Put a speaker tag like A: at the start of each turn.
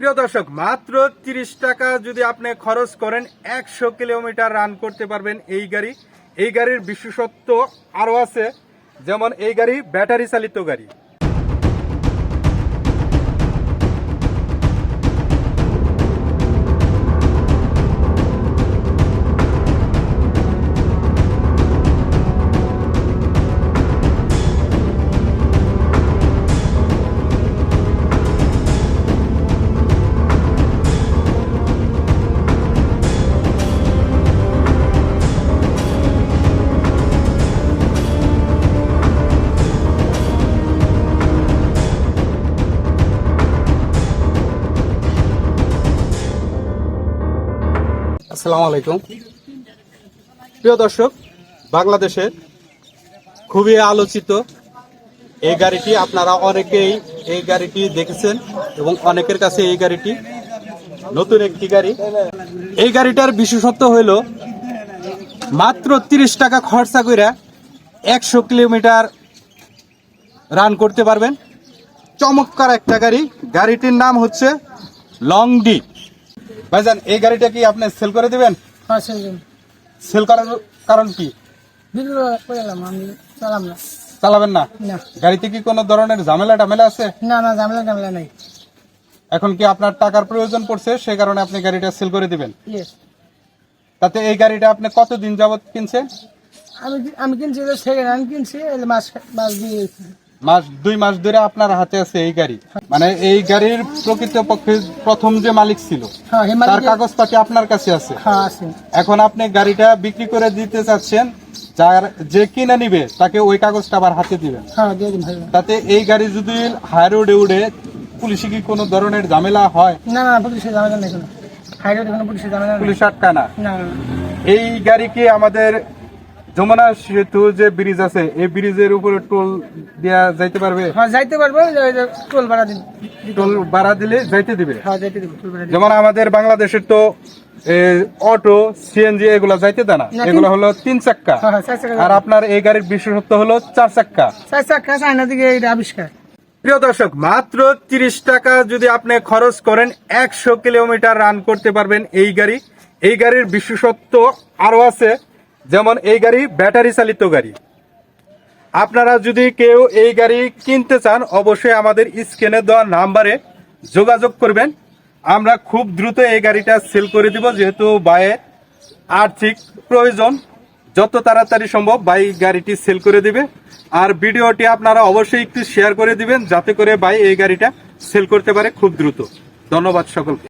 A: প্রিয় দর্শক, মাত্র তিরিশ টাকা যদি আপনি খরচ করেন, একশো কিলোমিটার রান করতে পারবেন এই গাড়ি। এই গাড়ির বিশেষত্ব আরও আছে, যেমন এই গাড়ি ব্যাটারি চালিত গাড়ি। আসসালামু আলাইকুম। প্রিয় দর্শক, বাংলাদেশে খুবই আলোচিত এই গাড়িটি। আপনারা অনেকেই এই গাড়িটি দেখেছেন এবং অনেকের কাছে এই গাড়িটি নতুন একটি গাড়ি। এই গাড়িটার বিশেষত্ব হইল মাত্র তিরিশ টাকা খরচা করে একশো কিলোমিটার রান করতে পারবেন। চমৎকার একটা গাড়ি। গাড়িটির নাম হচ্ছে লং ডি ভাইজান এই গাড়িটা কি আপনি সেল করে দিবেন?
B: হ্যাঁ সেরকম
A: সেল করার কারণ কি?
B: বিক্রি করে আমি চালাম না।
A: চালাবেন না? গাড়িতে কি কোনো ধরনের ঝামেলা টামেলা আছে?
B: না না ঝামেলা ঝামেলা নাই।
A: এখন কি আপনার টাকার প্রয়োজন পড়ছে? সে কারণে আপনি গাড়িটা সেল করে দিবেন। তাতে এই গাড়িটা আপনি কতদিন যাবত কিনছেন?
B: আমি আমি কিনছি সেকেন্ড হ্যান্ড কিনছি মাস মাস দিয়ে
A: মাস দুই মাস ধরে আপনার হাতে আছে এই গাড়ি। মানে এই গাড়ির প্রকৃত পক্ষে প্রথম যে মালিক ছিল
B: হ্যাঁ
A: তার কাগজপাতি আপনার কাছে আছে।
B: হ্যাঁ
A: এখন আপনি গাড়িটা বিক্রি করে দিতে চাচ্ছেন যার যে কিনে নিবে তাকে ওই কাগজটা আবার হাতে দিবেন।
B: হ্যাঁ
A: তাতে এই গাড়ি যদি হাই রোডে উঠে পুলিশে কি কোনো ধরনের ঝামেলা হয়?
B: না না পুলিশের ঝামেলা নেই ঝামেলা
A: পুলিশ আটকা না।
B: না না, না।
A: এই গাড়ি কি আমাদের যমুনা সেতু যে ব্রিজ আছে এই ব্রিজের উপরে টোল দেয়া যাইতে পারবে?
B: হ্যাঁ যাইতে পারব টোল ভাড়া দিন
A: টোল ভাড়া দিলে যাইতে দিবে?
B: হ্যাঁ যাইতে দিব টোল ভাড়া
A: যেমন আমাদের বাংলাদেশের তো অটো সিএনজি এগুলো যাইতে দেয় না। এগুলো হলো তিন চাক্কা।
B: হ্যাঁ হ্যাঁ
A: আর আপনার এই গাড়ির বিশেষত্ব হলো চার চাক্কা।
B: চার চাকা চায়না দিকে এটা আবিষ্কার।
A: প্রিয় দর্শক মাত্র তিরিশ টাকা যদি আপনি খরচ করেন একশো কিলোমিটার রান করতে পারবেন এই গাড়ি। এই গাড়ির বিশেষত্ব আরও আছে। যেমন এই গাড়ি ব্যাটারি চালিত গাড়ি। আপনারা যদি কেউ এই গাড়ি কিনতে চান, অবশ্যই আমাদের স্ক্রিনে দেওয়া নাম্বারে যোগাযোগ করবেন। আমরা খুব দ্রুত এই গাড়িটা সেল করে দিব, যেহেতু বাইয়ে আর্থিক প্রয়োজন। যত তাড়াতাড়ি সম্ভব বাই গাড়িটি সেল করে দিবে। আর ভিডিওটি আপনারা অবশ্যই একটু শেয়ার করে দিবেন, যাতে করে বাই এই গাড়িটা সেল করতে পারে খুব দ্রুত। ধন্যবাদ সকলকে।